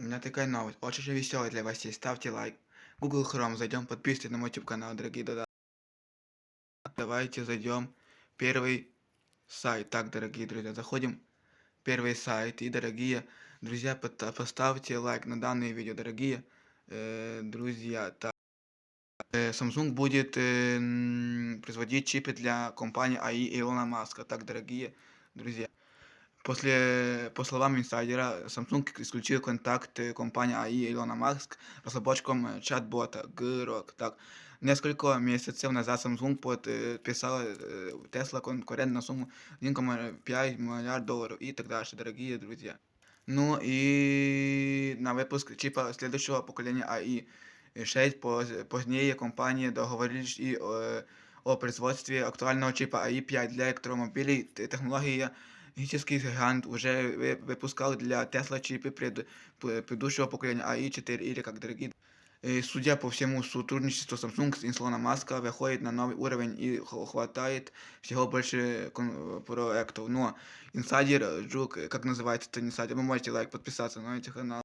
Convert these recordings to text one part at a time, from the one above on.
У меня такая новость, очень веселая для вас есть. Ставьте лайк. Google Chrome, зайдем, подписывайтесь на мой YouTube канал, дорогие да Давайте зайдем. Первый сайт. Так, дорогие друзья, заходим. Первый сайт. И, дорогие друзья, поставьте лайк на данное видео, дорогие э, друзья. Так. Э, Samsung будет э, производить чипы для компании АИ Илона Маска. Так, дорогие друзья. После, по словам инсайдера, Samsung исключил контакт э, компании АИ Илона Маск разработчиком э, чат-бота Grok. Так, несколько месяцев назад Samsung подписала э, Tesla конкурент на сумму 1,5 миллиард долларов и так дальше, дорогие друзья. Ну и на выпуск чипа следующего поколения АИ 6 поз- позднее компании договорились и э, о производстве актуального чипа АИ-5 для электромобилей. Т- Технология Гигантский гигант уже вы- выпускал для Tesla чипы пред, п- предыдущего поколения АИ-4 или как дорогие. Э, Судя по всему, сотрудничество Samsung с Илона Маска выходит на новый уровень и х- хватает всего больше кон- проектов. Но инсайдер, э, Жук, э, как называется это инсайдер, вы можете лайк подписаться на этот канал.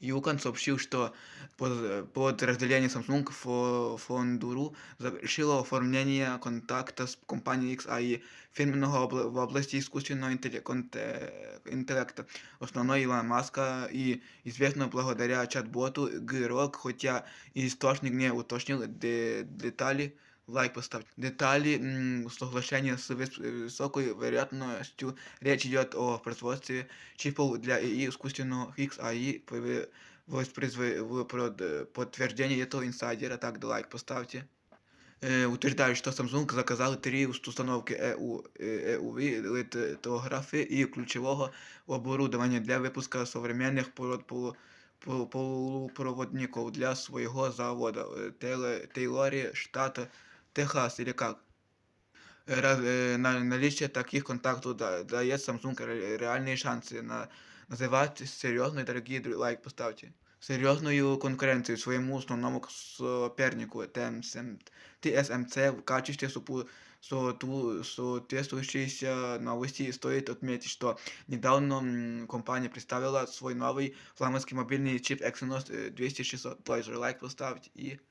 Юкон сообщил, что под- подразделение Samsung Фо- Фондуру завершило оформление контакта с компанией XAI, фирменного в области искусственного интеллекта. Основной Илон Маска и известно благодаря чат-боту Grok, хотя источник не уточнил де- детали, лайк поставьте. Детали м, соглашения с выс- высокой вероятностью речь идет о производстве чипов для ИИ искусственного XAI в- воспроизв- в прод- подтверждение этого инсайдера, так лайк поставьте. Э, утверждают, что Samsung заказал три установки EU, э, EUV литографии и ключевого оборудования для выпуска современных полу- полу- полу- полупроводников для своего завода э, Тейле- Тейлоре, штата Техас или как. Э, раз- э, на- наличие таких контактов да- дает Samsung ре- реальные шансы на называть серьезные дорогие дру- лайк поставьте серьезную конкуренцию своему основному к- сопернику TSM TSMC в качестве сопу- соту- соответствующейся новости стоит отметить, что недавно м, компания представила свой новый флагманский мобильный чип Exynos э, 2600. Тоже лайк поставьте и Дорогие,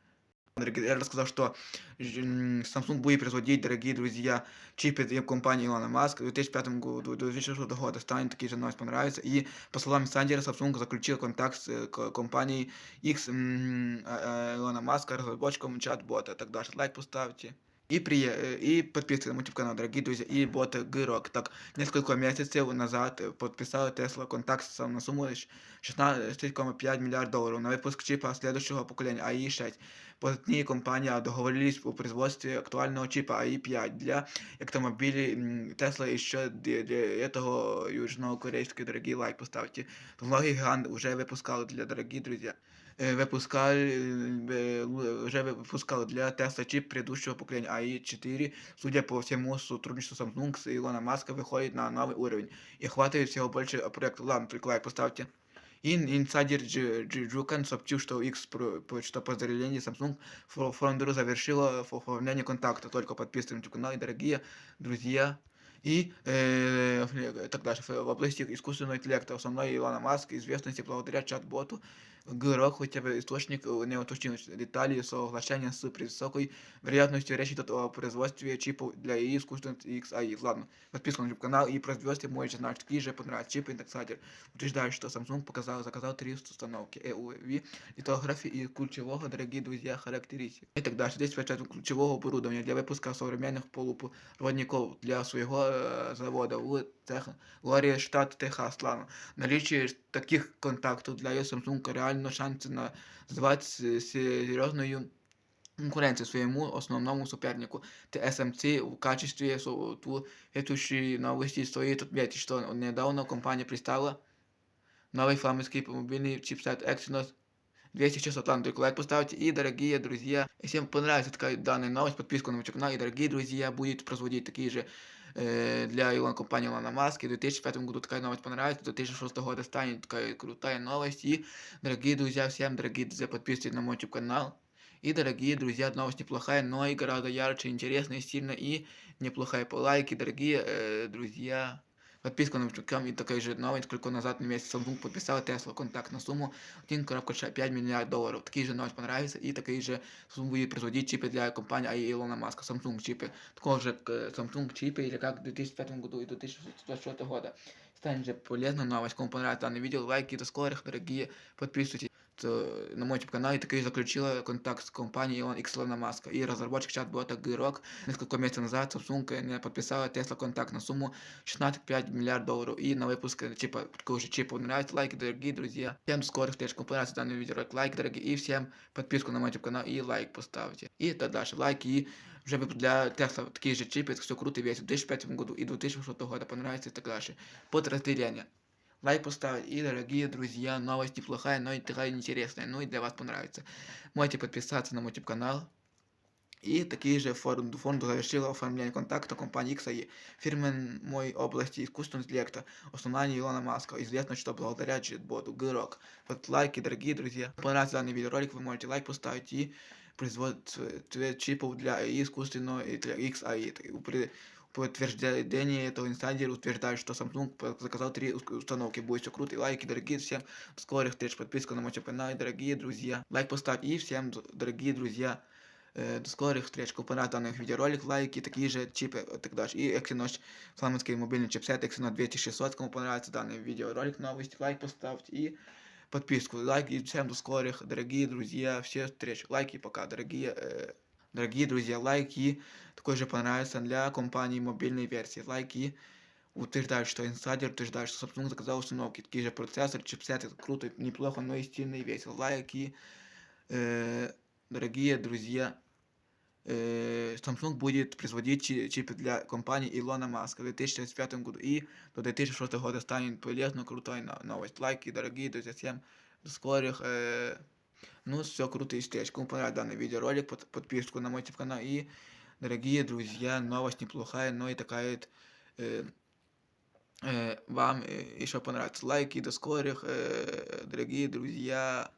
я рассказал, что Samsung будет производить, дорогие друзья, чипы для компании Илона Маска в 2005 году, до 2006 года станет, такие же новости понравится. И, по словам Сандера, Samsung заключил контакт с э, компанией X а- а, Илона Маска, разработчиком чат-бота. Так дальше, лайк поставьте И, при, э, и подписывайтесь на мой YouTube канал, дорогие друзья, и бота Грок. Так, несколько месяцев назад э, подписала Tesla контакт с- на сумму щ- 16,5 миллиард долларов на выпуск чипа следующего поколения АИ-6. Позднее компания договорились о производстве актуального чипа АИ-5 для автомобилей м, Tesla еще для, для этого южнокорейской дорогие лайк поставьте. Технология гигант уже выпускал для дорогие друзья. Э, Выпускал, э, л- уже выпускал для Tesla чип предыдущего поколения АИ-4. Судя по всему, сотрудничество Samsung с Илона Маска выходит на новый уровень и охватывает всего больше проектов. Ладно, только лайк поставьте. Ин, инсайдер Дж- Дж- Джукан сообщил, что X про- по- что подразделение Samsung Фо- Фондеру завершило фо- оформление контакта. Только подписываемся на канал, и дорогие друзья. И э, ф- так дальше. В области искусственного интеллекта основной Илона Маск известности благодаря чат-боту Грок, хотя бы источник э, не уточнил детали соглашения с высокой вероятностью речь идет о производстве чипов для ИИ искусственного XAI. Ладно, подписывайтесь на YouTube канал и производстве можете знать, какие же понравятся чипы интеграции утверждает, что Samsung показал, заказал три установки EUV, литографии и ключевого, дорогие друзья, характеристик. И так дальше. Здесь спрашивают ключевого оборудования для выпуска современных полупроводников для своего э, завода в Техлоре, штат Техас. Ладно. Наличие таких контактов для Samsung реально шансы на назвать с- серьезную конкуренцию своему основному сопернику TSMC в качестве соответствующей новости стоит отметить, что недавно компания представила новый флагманский мобильный чипсет Exynos 2600 ладно, только лайк поставьте. И, дорогие друзья, если вам понравилась такая данная новость, подписку на мой канал. И, дорогие друзья, будет производить такие же э, для Илона компании Илона Маски. В 2005 году такая новость понравится, 2006 года станет такая крутая новость. И, дорогие друзья, всем, дорогие друзья, подписывайтесь на мой YouTube канал. И, дорогие друзья, новость неплохая, но и гораздо ярче, интересная, сильно и неплохая по лайки, дорогие э, друзья. Подписка на YouTube и такая же новость, сколько назад на месяц Samsung подписал Tesla контракт на сумму 1,5 миллиард долларов. Такие же новость понравится и такие же Samsung будет производить чипы для компании АИ Илона Маска. Samsung чипы. Такого же э, Samsung чипы или как в 2005 году и 2024 года. Станет же полезной новость. Кому понравится данное видео, лайки, до скорых, дорогие, подписывайтесь то на мой YouTube-канал и таки заключила контакт с компанией Elon X Илона Маска. И разработчик чат-бота Гирок несколько месяцев назад Samsung не подписала Tesla контакт на сумму 16,5 миллиард долларов. И на выпуск чипа, такого же чипа нравится. Лайки, дорогие друзья. Всем до скорых встреч. Кому понравился данный видеоролик, лайк, дорогие. И всем подписку на мой YouTube-канал и лайк поставьте. И так дальше. Лайки и вже для Tesla такие же чипы, все круто весит в 2005 году и 2006 года понравится и так дальше. Подразделение. Лайк поставить. И, дорогие друзья, новость неплохая, но и такая интересная. Ну и для вас понравится. Можете подписаться на мой YouTube канал. И такие же фонд, фонд завершил оформление контакта компании XAI, фирмы мой области искусственного интеллекта, основания Илона Маска. Известно, что благодаря чат-боту Грок. Вот лайки, дорогие друзья. Понравился данный видеоролик, вы можете лайк поставить и производство чипов для искусственного интеллекта XAI. При подтверждение этого инсайдер утверждает, что Samsung заказал три установки. Будет все круто. И лайки, дорогие. Всем скорых встреч. Подписка на мой канал, дорогие друзья. Лайк поставь. И всем, дорогие друзья, э, до скорых встреч. Кому понравился данный видеоролик, лайки, такие же чипы и так дальше. И Exynos, фламандский мобильный чипсет Exynos 2600. Кому понравится данный видеоролик, новости, лайк поставьте и подписку. Лайк и всем до скорых, дорогие друзья. Все встреч. Лайки пока, дорогие э, Дорогие друзья, лайки такой же понравится для компании мобильной версии. Лайки утверждают, что инсайдер утверждает, что Samsung заказал установки. Такие же процессор, чипсет, это круто, неплохо, но и стильно и весело. Лайки, э, дорогие друзья, э, Samsung будет производить чипы для компании Илона Маска в 2025 году. И до 2006 года станет полезно, крутой новость. Лайки, дорогие друзья, всем до скорых. Э, ну, все круто и встреч. Кому понравился данный видеоролик, под, подписку на мой канал. И, дорогие друзья, новость неплохая, но и такая э, э, вам э, еще понравится. Лайки, до скорых, э, дорогие друзья.